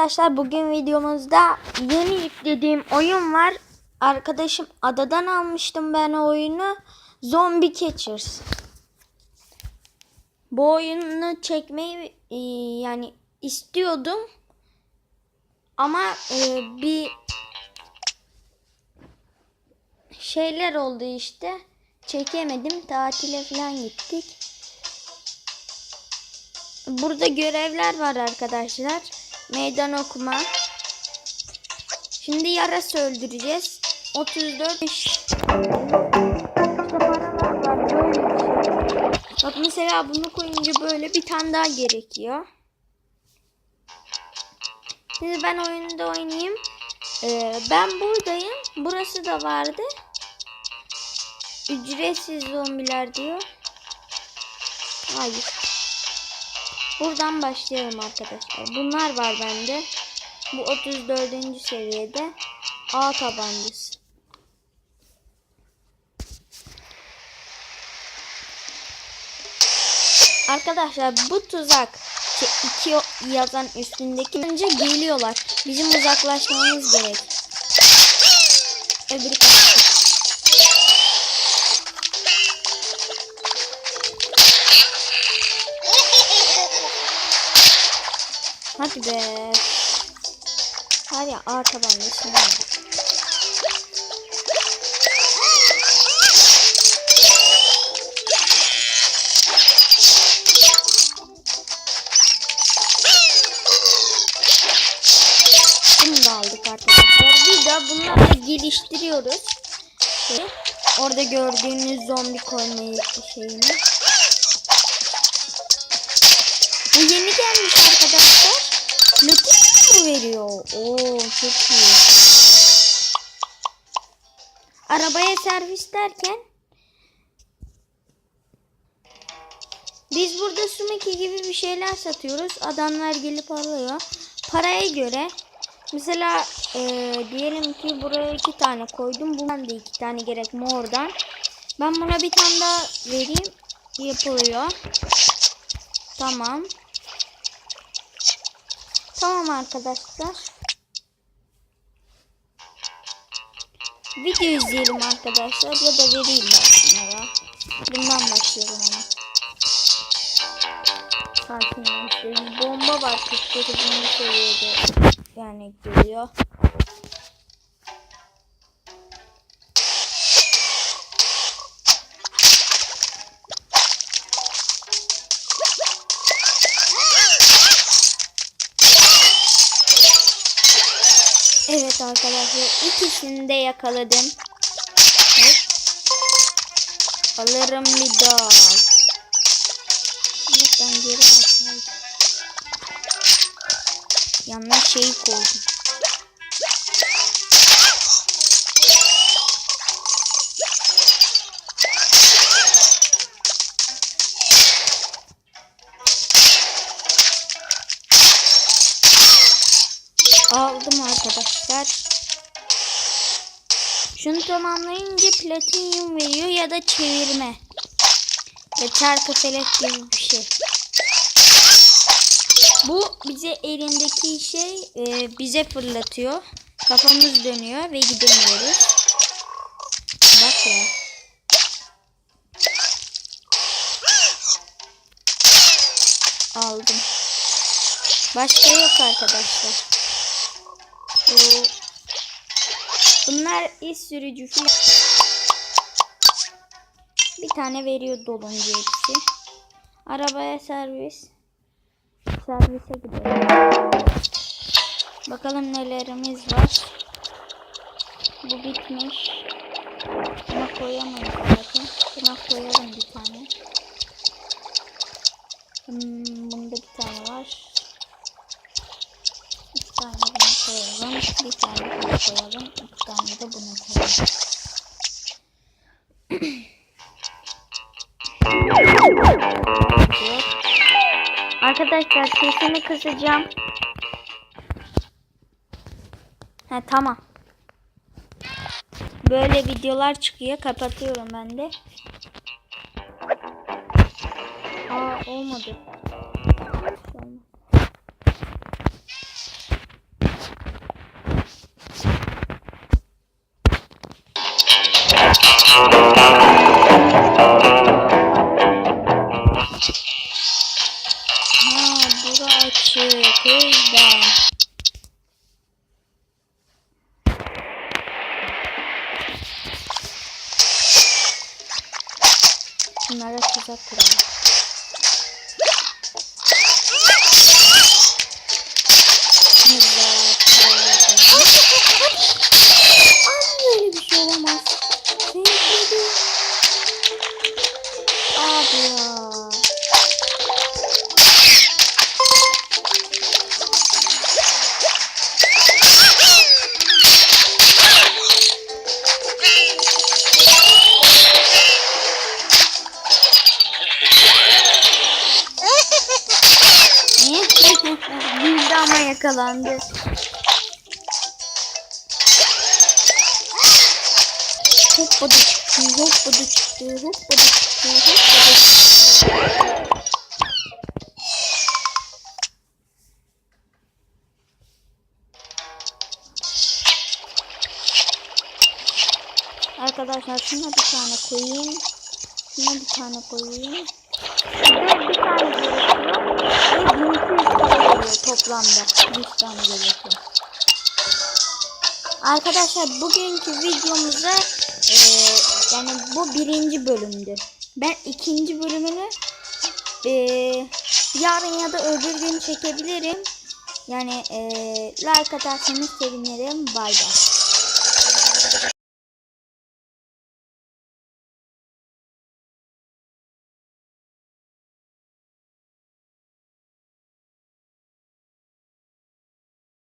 Arkadaşlar bugün videomuzda yeni yüklediğim oyun var. Arkadaşım adadan almıştım ben o oyunu. Zombie Catchers. Bu oyunu çekmeyi e, yani istiyordum. Ama e, bir şeyler oldu işte. Çekemedim. Tatile falan gittik. Burada görevler var arkadaşlar. Meydan okuma. Şimdi yarası öldüreceğiz. 34 iş. İşte paralar var böyle bir şey. Bak mesela bunu koyunca böyle bir tane daha gerekiyor. Şimdi ben oyunda oynayayım. Ee, ben buradayım. Burası da vardı. Ücretsiz zombiler diyor. Hayır. Buradan başlayalım arkadaşlar. Bunlar var bende. Bu 34. seviyede. A tabancası. Arkadaşlar bu tuzak iki yazan üstündeki önce geliyorlar. Bizim uzaklaşmamız gerek. Öbürü. Hadi be. Var ya A tabancasını var. Bunu aldık arkadaşlar. Bir de bunları geliştiriyoruz. Şey, orada gördüğünüz zombi koymayı şeyini. Bu yeni gelmiş arkadaşlar. Metin mi veriyor? Oo çok iyi. Arabaya servis derken biz burada sumeki gibi bir şeyler satıyoruz. Adamlar gelip alıyor. Paraya göre mesela e, diyelim ki buraya iki tane koydum. Bundan da iki tane gerek mordan. Ben buna bir tane daha vereyim. Yapılıyor. Tamam. Tamam arkadaşlar. Video izleyelim arkadaşlar ya da vereyim ben şunlara. Bundan başlayalım ama. Sakinleştirelim. Bomba var 49. seviyede. Yani geliyor. Evet arkadaşlar ikisini de yakaladım. Hop. Alırım bir daha. Lütfen geri atmayın. Yanlış şey koydum. Aldım arkadaşlar. Şunu tamamlayınca platinyum veriyor ya da çevirme. Ya çarkı felek gibi bir şey. Bu bize elindeki şey e, bize fırlatıyor. Kafamız dönüyor ve gidemiyoruz. Bak ya. Aldım. Başka yok arkadaşlar. Bunlar iş sürücü falan. Bir tane veriyor dolunca hepsi. Arabaya servis. Servise gidelim. Bakalım nelerimiz var. Bu bitmiş. Buna koyamayız zaten. Buna koyalım bir tane. Hmm, bunda bir tane var. İki tane bunu koyalım. Bir tane bunu koyalım. İki tane de bunu koyalım. Arkadaşlar sesini kısacağım. Ha tamam. Böyle videolar çıkıyor. Kapatıyorum ben de. Aa olmadı. Tuzak kuralım. Ama yakalandı. Hoppa düştü, hoppa düştü, hoppa düştü, hoppa düştü. Arkadaşlar şuna bir tane koyayım. Şuna bir tane koyayım. Ve bir tane gerekiyor. Ve 1200 para veriyor toplamda. 100 tane gerekiyor. Arkadaşlar bugünkü videomuzda eee, yani bu birinci bölümdü. Ben ikinci bölümünü eee, yarın ya da öbür gün çekebilirim. Yani eee like atarsanız sevinirim. Bay bay.